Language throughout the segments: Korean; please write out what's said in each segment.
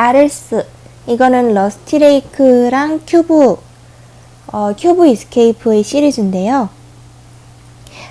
아르스. 이거는 러스티레이크랑 큐브, 어, 큐브 이스케이프의 시리즈인데요.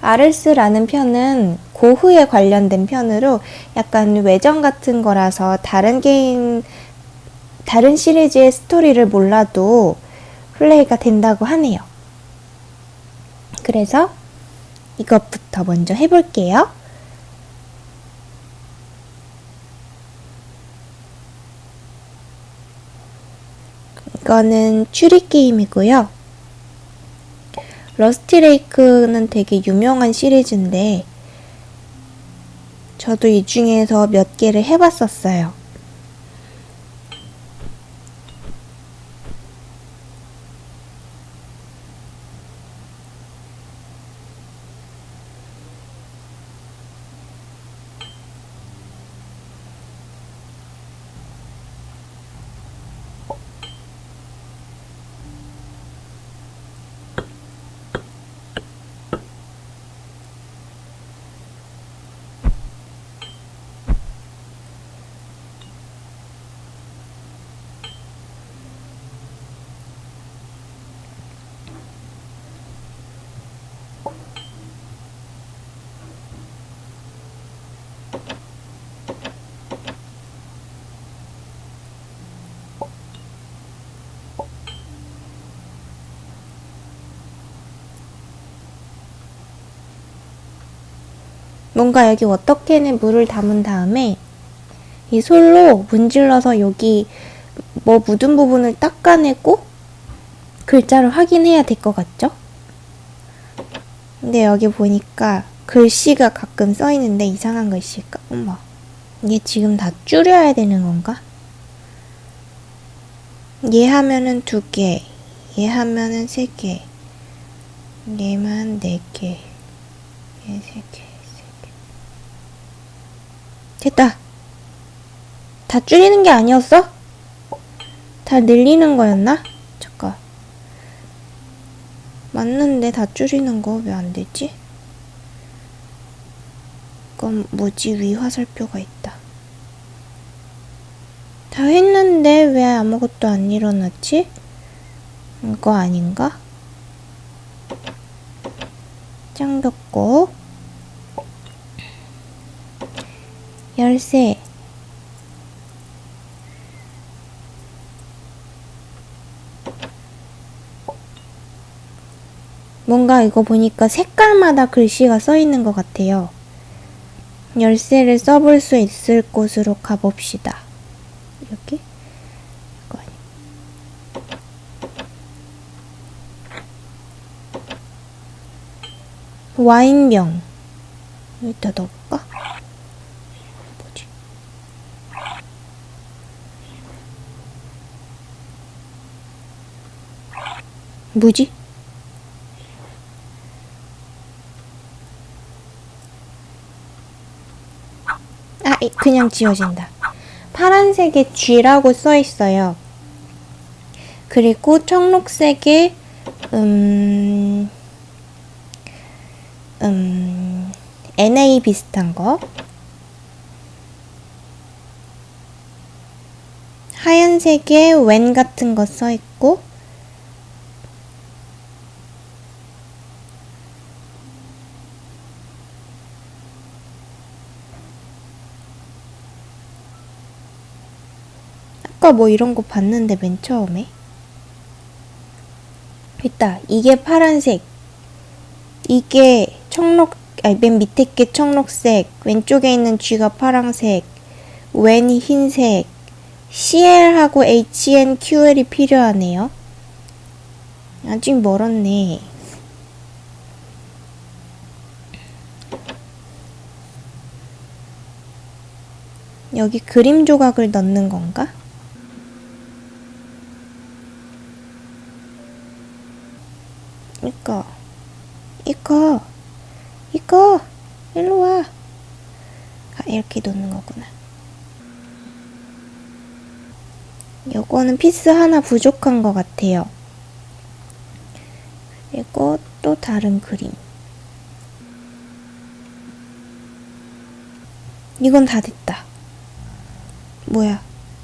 아르스라는 편은 고흐에 관련된 편으로 약간 외전 같은 거라서 다른 게임, 다른 시리즈의 스토리를 몰라도 플레이가 된다고 하네요. 그래서 이것부터 먼저 해볼게요. 이거는 추리 게임이고요. 러스티레이크는 되게 유명한 시리즈인데 저도 이 중에서 몇 개를 해봤었어요. 뭔가 여기 워터캔에 물을 담은 다음에 이 솔로 문질러서 여기 뭐 묻은 부분을 닦아내고 글자를 확인해야 될 것 같죠? 근데 여기 보니까 글씨가 가끔 써 있는데 이상한 글씨가 어머 이게 지금 다 줄여야 되는 건가? 얘 하면은 두 개, 얘 하면은 세 개, 얘만 네 개, 얘 세 개. 됐다. 다 줄이는 게 아니었어? 다 늘리는 거였나? 잠깐. 맞는데 다 줄이는 거 왜 안 되지? 그건 뭐지? 위 화살표가 있다. 다 했는데 왜 아무것도 안 일어났지? 이거 아닌가? 짱 덮고 열쇠 뭔가 이거 보니까 색깔마다 글씨가 써 있는 것 같아요. 열쇠를 써볼 수 있을 곳으로 가봅시다. 여기? 와인병. 여기다 넣을까? 뭐지? 아, 이- 그냥 지워진다. 파란색에 G라고 써 있어요. 그리고 청록색에 음, 음, NA 비슷한 거. 하얀색에 when 같은 거 써 있고, 아까 뭐 이런 거 봤는데 맨 처음에. 있다. 이게 파란색. 이게 청록, 아니, 맨 밑에 게 청록색. 왼쪽에 있는 G가 파란색. 웬이 흰색. CL하고 HN, QL이 필요하네요. 아직 멀었네. 여기 그림 조각을 넣는 건가? 이거, 이거, 이거, 일로 와. 아, 이렇게 놓는 거구나. 요거는 피스 하나 부족한 것 같아요. 그리고 또 다른 그림. 이건 다 됐다. 뭐야?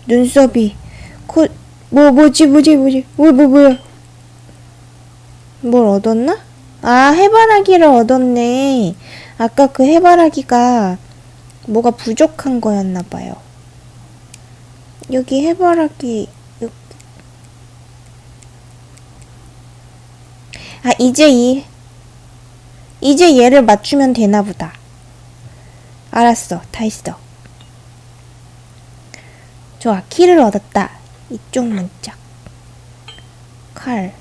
눈썹이 코, 뭐 뭐지 뭐지 뭐지 뭐 뭐 뭐야 뭘 얻었나? 아 해바라기를 얻었네. 아까 그 해바라기가 뭐가 부족한 거였나 봐요. 여기 해바라기. 아 이제 이 이제 얘를 맞추면 되나 보다. 알았어. 다 했어. 좋아. 키를 얻었다. 이쪽 문짝 칼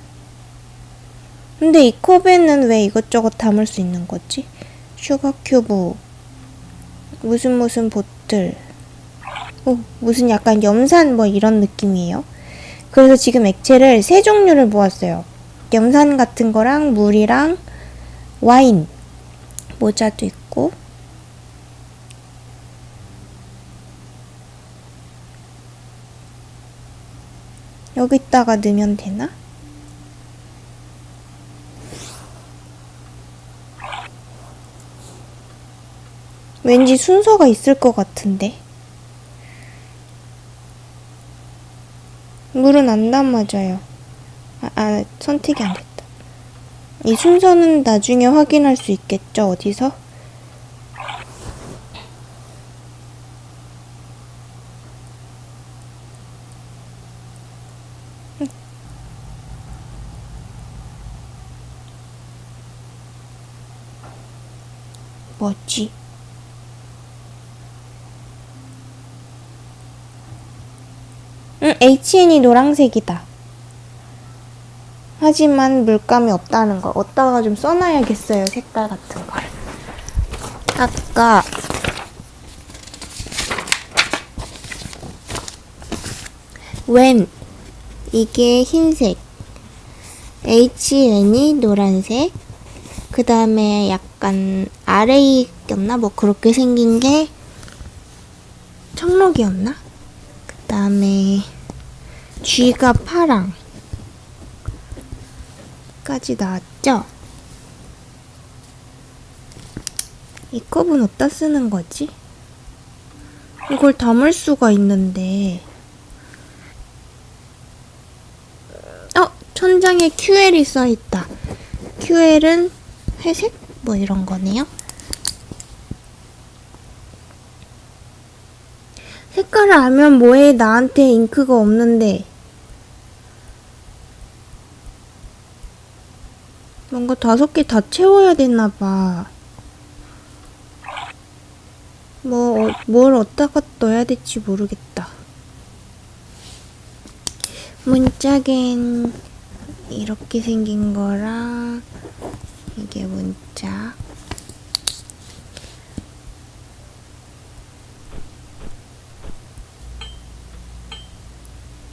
근데 이 컵에는 왜 이것저것 담을 수 있는 거지? 슈가 큐브. 무슨 무슨 보틀. 어, 무슨 약간 염산 뭐 이런 느낌이에요. 그래서 지금 액체를 세 종류를 모았어요. 염산 같은 거랑 물이랑 와인. 모자도 있고. 여기다가 넣으면 되나? 왠지 순서가 있을 것 같은데. 물은 안 담아져요. 아, 아, 선택이 안 됐다. 이 순서는 나중에 확인할 수 있겠죠, 어디서? 뭐지? 응, HN이 노란색이다. 하지만 물감이 없다는 걸 어디다가 좀 써놔야겠어요, 색깔 같은 걸. 아까 웬 이게 흰색 HN이 노란색 그 다음에 약간 RA였나? 뭐 그렇게 생긴 게 청록이었나? 그 다음에 G가 파랑 까지 나왔죠? 이 컵은 어디다 쓰는 거지? 이걸 담을 수가 있는데 어! 천장에 QL이 써있다 QL은 회색? 뭐 이런 거네요. 색깔을 알면 뭐해 나한테 잉크가 없는데 뭔가 다섯 개 다 채워야 되나 봐. 뭐, 어, 뭘 어디다가 넣어야 될지 모르겠다. 문짝엔 이렇게 생긴 거랑 이게 문짝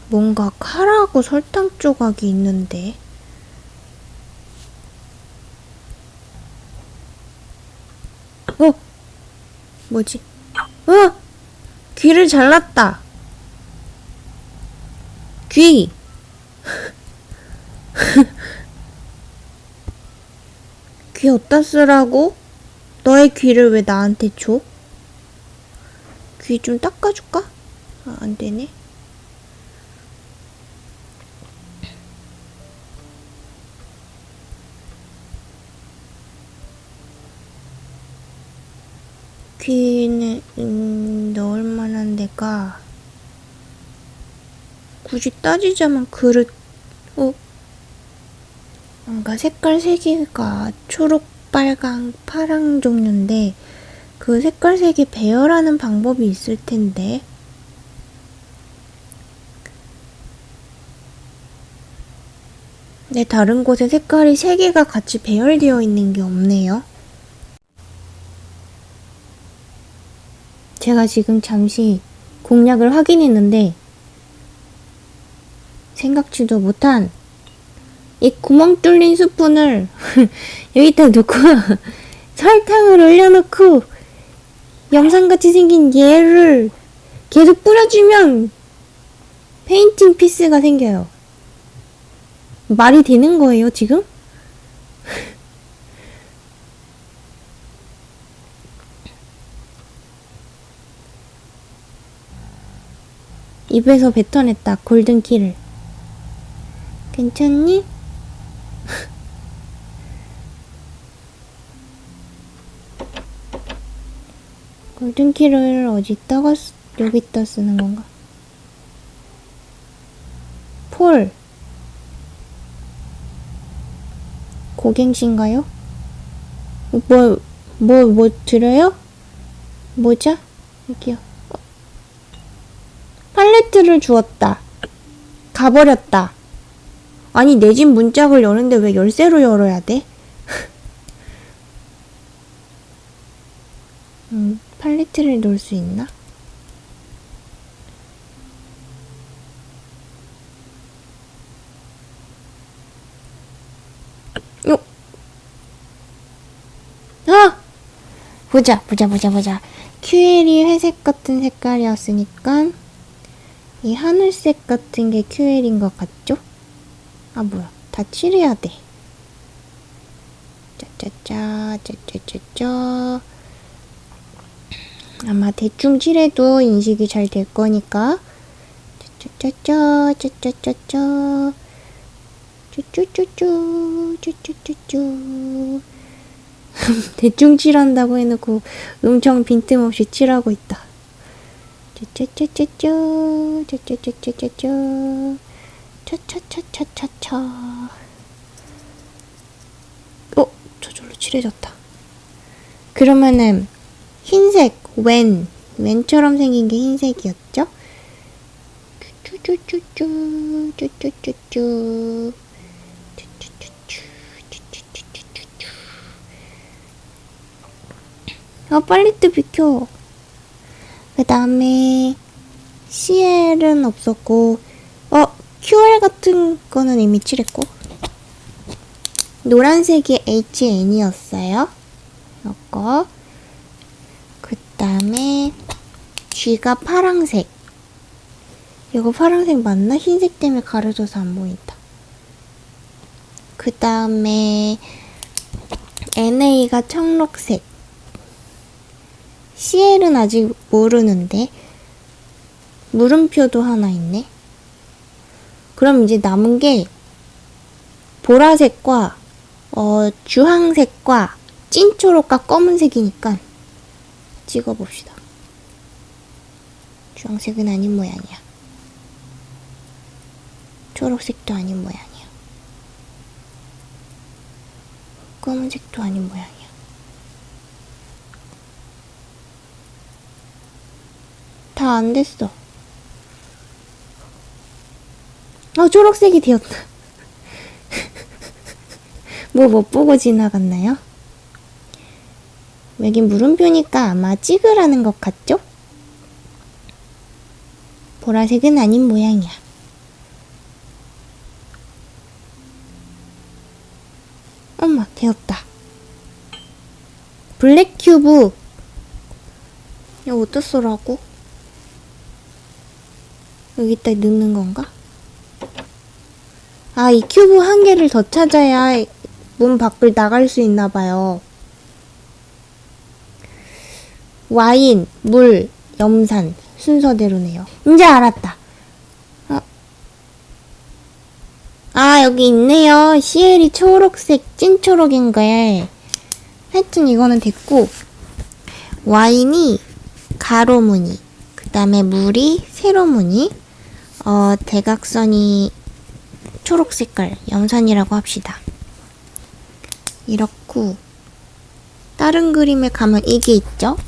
뭔가 칼하고 설탕 조각이 있는데 어? 뭐지? 어? 귀를 잘랐다 귀 귀 어디다 쓰라고? 너의 귀를 왜 나한테 줘? 귀 좀 닦아줄까? 아, 안 되네. 귀는 음, 넣을 만한 데가 굳이 따지자면 그릇 어 뭔가 색깔 세 개가 초록, 빨강, 파랑 종류인데 그 색깔 색이 배열하는 방법이 있을 텐데 네, 다른 곳에 색깔이 세 개가 같이 배열되어 있는 게 없네요. 제가 지금 잠시 공략을 확인했는데 생각지도 못한 이 구멍 뚫린 스푼을 여기다 놓고 설탕을 올려놓고 염산같이 생긴 얘를 계속 뿌려주면 페인팅 피스가 생겨요. 말이 되는 거예요, 지금? 입에서 뱉어냈다. 골든키를. 괜찮니? 골든키를 어디다가 쓰, 여기다 쓰는 건가? 폴. 고갱신가요? 뭐, 뭐, 뭐 드려요? 모자? 여기요. 어. 팔레트를 주었다. 가버렸다. 아니, 내 집 문짝을 여는데 왜 열쇠로 열어야 돼? 음, 팔레트를 놓을 수 있나? 요. 아! 보자, 보자, 보자, 보자. 큐엘이 회색 같은 색깔이었으니까 이 하늘색 같은 게 큐엘인 것 같죠? 아, 뭐야. 다 칠해야 돼. 짜짜짜, 짜짜짜짜. 아마 대충 칠해도 인식이 잘 될 거니까. 짜짜짜짜, 짜짜짜짜. 쭈쭈쭈쭈, 쭈쭈쭈쭈. 대충 칠한다고 해놓고 엄청 빈틈없이 칠하고 있다. 쭈쭈쭈쭈쭈, 쭈쭈쭈쭈쭈, 차차차차차차. 어, 저절로 칠해졌다. 그러면은 흰색 웬 웬처럼 생긴 게 흰색이었죠? 쭈쭈쭈쭈 쭈, 쭈쭈쭈쭈. 아, 빨리 또 비켜. 그 다음에, CL은 없었고, 어, QR 같은 거는 이미 칠했고. 노란색이 HN이었어요. 이거. 그 다음에, G가 파랑색. 이거 파랑색 맞나? 흰색 때문에 가려져서 안 보인다. 그 다음에, NA가 청록색. CL은 아직 모르는데 물음표도 하나 있네. 그럼 이제 남은 게 보라색과 어, 주황색과 찐초록과 검은색이니까 찍어봅시다. 주황색은 아닌 모양이야. 초록색도 아닌 모양이야. 검은색도 아닌 모양이야. 다안 됐어. 어, 초록색이 되었다. 뭐 못 보고 지나갔나요? 여긴 물음표니까 아마 찍으라는 것 같죠? 보라색은 아닌 모양이야. 엄마, 되었다. 블랙 큐브. 이거 어디다 쓰라고? 여기다 넣는 건가? 아, 이 큐브 한 개를 더 찾아야 문 밖을 나갈 수 있나 봐요. 와인, 물, 염산 순서대로네요. 이제 알았다. 어. 아, 여기 있네요. CL이 초록색, 찐초록인 거에. 하여튼 이거는 됐고, 와인이 가로 무늬, 그 다음에 물이 세로 무늬, 어, 대각선이 초록 색깔, 염산이라고 합시다. 이렇고, 다른 그림에 가면 이게 있죠?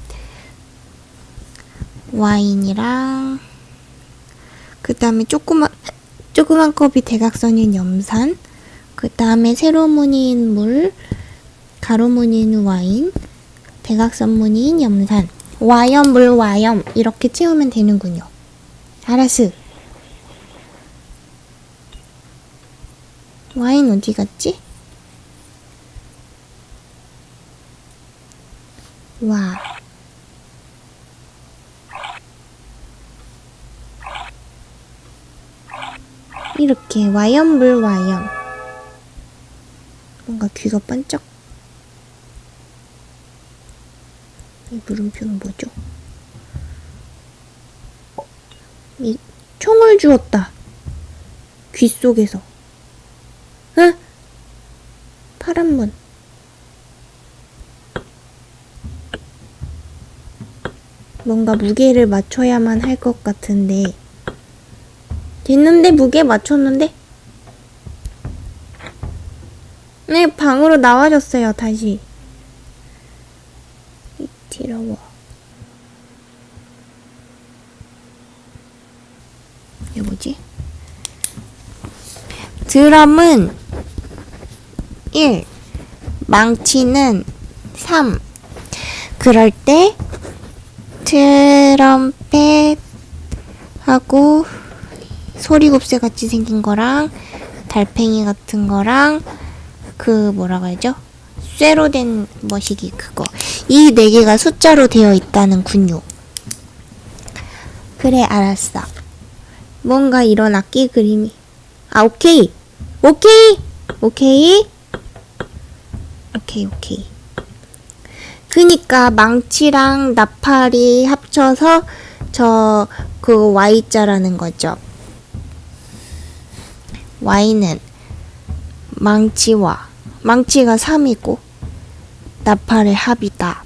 와인이랑, 그 다음에 조그만, 조그만 컵이 대각선인 염산, 그 다음에 세로 무늬인 물, 가로 무늬인 와인, 대각선 무늬인 염산, 와염, 물, 와염, 이렇게 채우면 되는군요. 알았어. 와인 어디 갔지? 와. 이렇게 와염물 와염. 뭔가 귀가 반짝. 이 물음표는 뭐죠? 이 총을 주었다. 귀 속에서. 응? 파란 문. 뭔가 무게를 맞춰야만 할 것 같은데. 됐는데 무게 맞췄는데? 네, 방으로 나와줬어요, 다시. 뒤러워. 이게 뭐지? 드럼은 1, 망치는 3. 그럴 때 트럼펫 하고 소리곱새 같이 생긴 거랑 달팽이 같은 거랑 그 뭐라고 하죠? 쇠로 된 머시기 그거 이 네 개가 숫자로 되어 있다는 군요. 그래 알았어. 뭔가 이런 악기 그림이 아 오케이 오케이 오케이 오케이 오케이. 그니까 망치랑 나팔이 합쳐서 저 그 Y자라는 거죠. Y는 망치와 망치가 3이고 나팔의 합이다.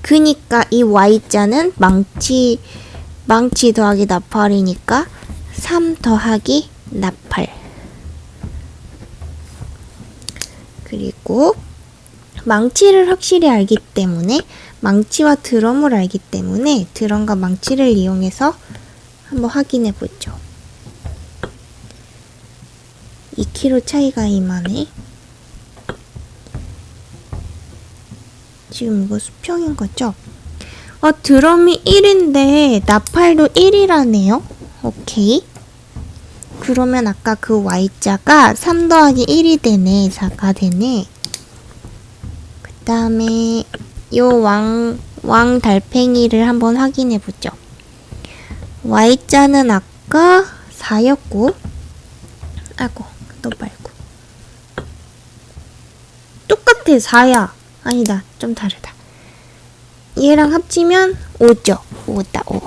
그니까 이 Y자는 망치 망치 더하기 나팔이니까 3 더하기 나팔. 그리고 망치를 확실히 알기 때문에 망치와 드럼을 알기 때문에 드럼과 망치를 이용해서 한번 확인해 보죠. 2kg 차이가 이만해. 지금 이거 수평인 거죠? 어, 드럼이 1인데 나팔도 1이라네요. 오케이. 그러면 아까 그 Y자가 3 더하기 1이 되네. 4가 되네. 그 다음에 요 왕, 왕 달팽이를 한번 확인해 보죠. Y자는 아까 4였고, 아이고, 너 말고. 똑같아, 4야. 아니다, 좀 다르다. 얘랑 합치면 5죠. 5다, 5.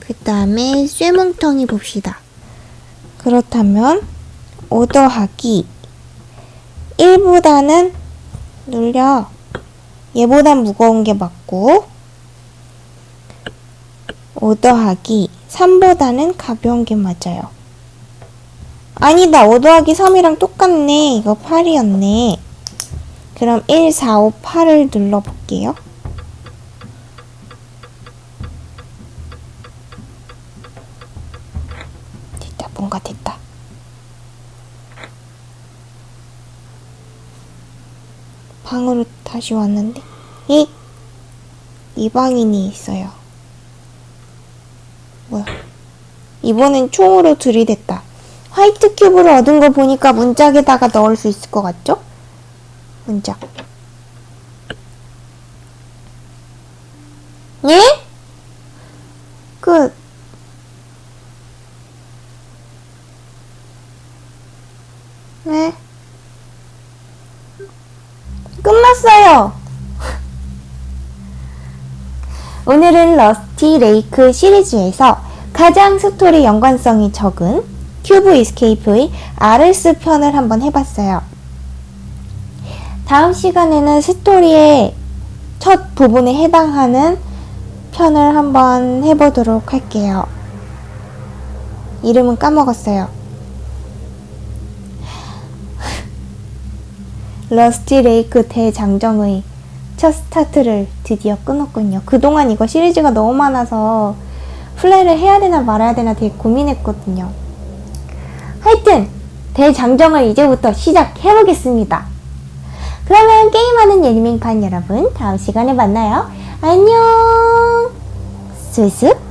그 다음에 쇠뭉텅이 봅시다. 그렇다면 5 더하기 1보다는 눌려. 얘보단 무거운 게 맞고 5 더하기 3보다는 가벼운 게 맞아요. 아니다. 5 더하기 3이랑 똑같네. 이거 8이었네. 그럼 1, 4, 5, 8을 눌러볼게요. 됐다. 뭔가 됐다. 방으로 다시 왔는데 이 이방인이 있어요. 뭐야? 이번엔 총으로 들이댔다. 화이트 큐브를 얻은 거 보니까 문짝에다가 넣을 수 있을 것 같죠? 문짝. 예? 끝. 네. 끝났어요. 오늘은 러스티 레이크 시리즈에서 가장 스토리 연관성이 적은 큐브 이스케이프의 아르스 편을 한번 해봤어요. 다음 시간에는 스토리의 첫 부분에 해당하는 편을 한번 해보도록 할게요. 이름은 까먹었어요. 러스티 레이크 대장정의 첫 스타트를 드디어 끊었군요. 그동안 이거 시리즈가 너무 많아서 플레이를 해야 되나 말아야 되나 되게 고민했거든요. 하여튼 대장정을 이제부터 시작해보겠습니다. 그러면 게임하는 예니밍판 여러분 다음 시간에 만나요. 안녕. 스스